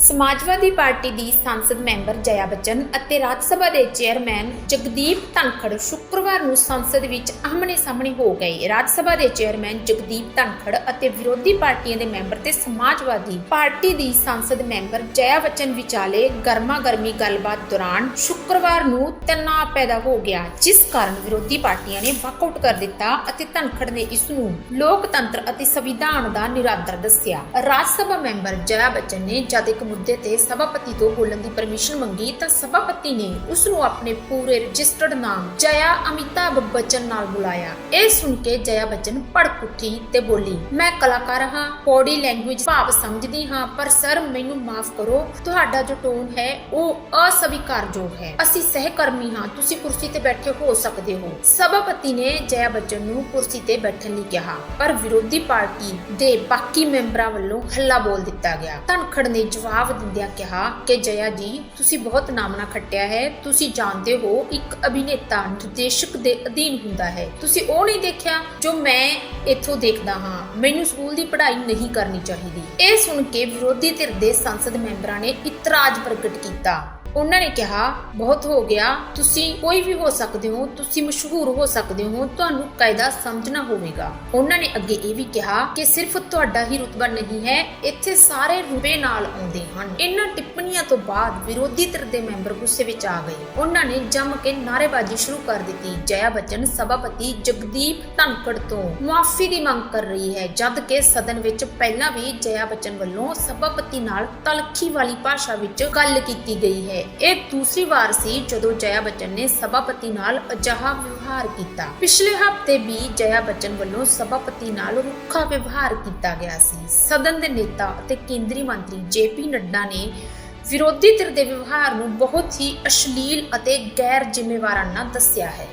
ਸਮਾਜਵਾਦੀ party ਦੀ ਸੰਸਦ member ਜਇਆ ਬਚਨ ਅਤੇ ਰਾਜ ਸਭਾ ਦੇ ਚੇਅਰਮੈਨ ਜਗਦੀਪ ਧਨਖੜ ਸ਼ੁੱਕਰਵਾਰ ਨੂੰ ਸੰਸਦ ਵਿੱਚ ਆਹਮਣੇ ਸਾਹਮਣੇ ਹੋ ਗਏ। ਰਾਜ ਸਭਾ ਦੇ ਚੇਅਰਮੈਨ ਜਗਦੀਪ ਧਨਖੜ ਅਤੇ ਵਿਰੋਧੀ ਪਾਰਟੀਆਂ ਦੇ ਮੈਂਬਰ ਤੇ ਸਮਾਜਵਾਦੀ ਪਾਰਟੀ ਦੀ ਸੰਸਦ ਮੈਂਬਰ ਜਇਆ ਬਚਨ ਵਿਚਾਲੇ ਗਰਮਾ-ਗਰਮੀ ਗੱਲਬਾਤ ਦੌਰਾਨ ਸ਼ੁੱਕਰਵਾਰ ਨੂੰ ਤਣਾਅ ਪੈਦਾ ਹੋ ਗਿਆ, ਜਿਸ ਕਾਰਨ ਵਿਰੋਧੀ ਪਾਰਟੀਆਂ ਨੇ ਵਾਕਆਊਟ ਕਰ ਦਿੱਤਾ ਅਤੇ ਧਨਖੜ ਨੇ ਇਸ ਨੂੰ ਲੋਕਤੰਤਰ ਅਤੇ ਸੰਵਿਧਾਨ ਦਾ ਨਿਰਾਦਰ ਦੱਸਿਆ। ਰਾਜ ਸਭਾ ਮੈਂਬਰ ਜਇਆ ਬਚਨ ਨੇ ਜਦ ਇੱਕ ਮੁੱਦੇ ਤੇ ਸਭਾਪਤੀ ਤੋਂ ਬੋਲਣ ਦੀ ਪਰਮਿਸ਼ਨ ਮੰਗੀ ਤਾਂ ਸਭਾਪਤੀ ਨੇ ਉਸ ਨੂੰ ਆਪਣੇ ਪੂਰੇ ਰਜਿਸਟਰਡ ਨਾਮ ਜਇਆ ਅਮਿਤਾਭ ਬੱਚਨ ਨਾਲ ਬੁਲਾਇਆ। ਇਹ ਸੁਣ ਕੇ ਜਯਾ ਬੱਚਨ ਭੜਕ ਉੱਠੀ ਤੇ ਬੋਲੀ, ਮੈਂ ਕਲਾਕਾਰ ਹਾਂ ਬੋਡੀ ਲੈਂਗੁਏਜ ਭਾਵ ਸਮਝਦੀ ਹਾਂ, ਪਰ ਸਰ ਮੈਨੂੰ ਮਾਫ ਕਰੋ, ਤੁਹਾਡਾ ਜੋ ਟੋਨ ਹੈ ਉਹ ਅਸਵੀਕਾਰਯੋਗ ਹੈ। ਅਸੀਂ ਸਹਿਕਰਮੀ ਹਾਂ, ਤੁਸੀਂ ਕੁਰਸੀ ਤੇ ਬੈਠੇ ਹੋ ਸਕਦੇ ਹੋ। ਸਭਾਪਤੀ ਨੇ ਜਯਾ ਬੱਚਨ ਨੂੰ ਕੁਰਸੀ ਤੇ ਬੈਠਣ ਲਈ ਕਿਹਾ, ਪਰ ਵਿਰੋਧੀ ਪਾਰਟੀ ਦੇ ਬਾਕੀ ਮੈਂਬਰਾਂ ਵੱਲੋਂ ਹੱਲਾ ਬੋਲ ਦਿੱਤਾ ਗਿਆ। ਧਨਖੜ ਨੇ ਜਵਾਬ ਦਿੰਦਿਆਂ ਕਿਹਾ ਕਿ ਜया ਜੀ, ਤੁਸੀਂ ਬਹੁਤ ਨਾਮਣਾ ਖੱਟਿਆ ਹੈ। ਤੁਸੀਂ ਜਾਣਦੇ ਹੋ ਇੱਕ ਅਭਿਨੇਤਾ ਨਿਰਦੇਸ਼ਕ ਦੇ ਅਧੀਨ ਹੁੰਦਾ ਹੈ। ਤੁਸੀਂ ਉਹ ਨਹੀਂ ਦੇਖਿਆ ਜੋ ਮੈਂ ਇੱਥੋਂ ਦੇਖਦਾ ਹਾਂ। ਮੈਨੂੰ ਸਕੂਲ ਦੀ ਪੜ੍ਹਾਈ ਨਹੀਂ ਕਰਨੀ ਚਾਹੀਦੀ। ਇਹ ਸੁਣ ਕੇ ਵਿਰੋਧੀ ਧਿਰ ਦੇ ਸੰਸਦ ਮੈਂਬਰਾਂ ਨੇ ਇਤਰਾਜ਼ ਪ੍ਰਗਟ ਕੀਤਾ। ਉਹਨਾਂ ਨੇ ਕਿਹਾ, ਬਹੁਤ ਹੋ ਗਿਆ। ਤੁਸੀਂ ਕੋਈ ਵੀ ਹੋ ਸਕਦੇ ਹੋ, ਤੁਸੀਂ ਮਸ਼ਹੂਰ ਹੋ ਸਕਦੇ ਹੋ, ਤੁਹਾਨੂੰ ਕਾਇਦਾ ਸਮਝਣਾ ਹੋਵੇਗਾ। ਉਹਨਾਂ ਨੇ ਅੱਗੇ ਇਹ ਵੀ ਕਿਹਾ ਕਿ ਸਿਰਫ ਤੁਹਾਡਾ ਹੀ ਰੁਤਬਾ ਨਹੀਂ ਹੈ, ਇੱਥੇ ਸਾਰੇ ਰੁਬੇ ਨਾਲ ਆਉਂਦੇ ਹਨ। ਇਹਨਾਂ ਟਿੱਪਣੀਆਂ ਤੋਂ ਬਾਅਦ ਵਿਰੋਧੀ ਧਿਰ ਦੇ ਮੈਂਬਰ ਗੁੱਸੇ ਵਿੱਚ ਆ ਗਏ। ਉਹਨਾਂ ਨੇ ਜੰਮ ਕੇ ਨਾਅਰੇਬਾਜ਼ੀ ਸ਼ੁਰੂ ਕਰ ਦਿੱਤੀ। ਜया ਬੱਚਨ, ਸਭਾਪਤੀ ਜਗਦੀਪ ਧਨਕੜ ਤੋਂ ਮੁਆਫੀ ਦੀ ਮੰਗ ਕਰ ਰਹੀ ਹੈ, ਜਦ ਕਿ ਸਦਨ ਵਿੱਚ ਪਹਿਲਾਂ ਵੀ ਜया ਬਚਨ ਵੱਲੋਂ ਸਭਾਪਤੀ ਨਾਲ ਤਲਖੀ ਵਾਲੀ ਭਾਸ਼ਾ ਵਿੱਚ ਗੱਲ ਕੀਤੀ ਗਈ ਹੈ। ਇਹ ਦੂਸਰੀ ਵਾਰ ਸੀ ਜਦੋਂ ਜया ਬੱਚਨ ਨੇ ਸਭਾਪਤੀ ਨਾਲ ਅਜਿਹਾ ਵਿਵਹਾਰ ਕੀਤਾ। ਪਿਛਲੇ ਹਫ਼ਤੇ ਵੀ ਜया ਬੱਚਨ ਵੱਲੋਂ ਸਭਾਪਤੀ ਨਾਲ ਰੁੱਖਾ ਵਿਵਹਾਰ ਕੀਤਾ ਗਿਆ ਸੀ। ਸਦਨ ਦੇ ਨੇਤਾ ਅਤੇ ਕੇਂਦਰੀ ਮੰਤਰੀ ਜੇਪੀ ਨੱਡਾ ਨੇ ਵਿਰੋਧੀ ਧਿਰ ਦੇ ਵਿਵਹਾਰ ਨੂੰ ਬਹੁਤ ਹੀ ਅਸ਼ਲੀਲ ਅਤੇ ਗੈਰ ਜ਼ਿੰਮੇਵਾਰਾਨਾ ਦੱਸਿਆ ਹੈ।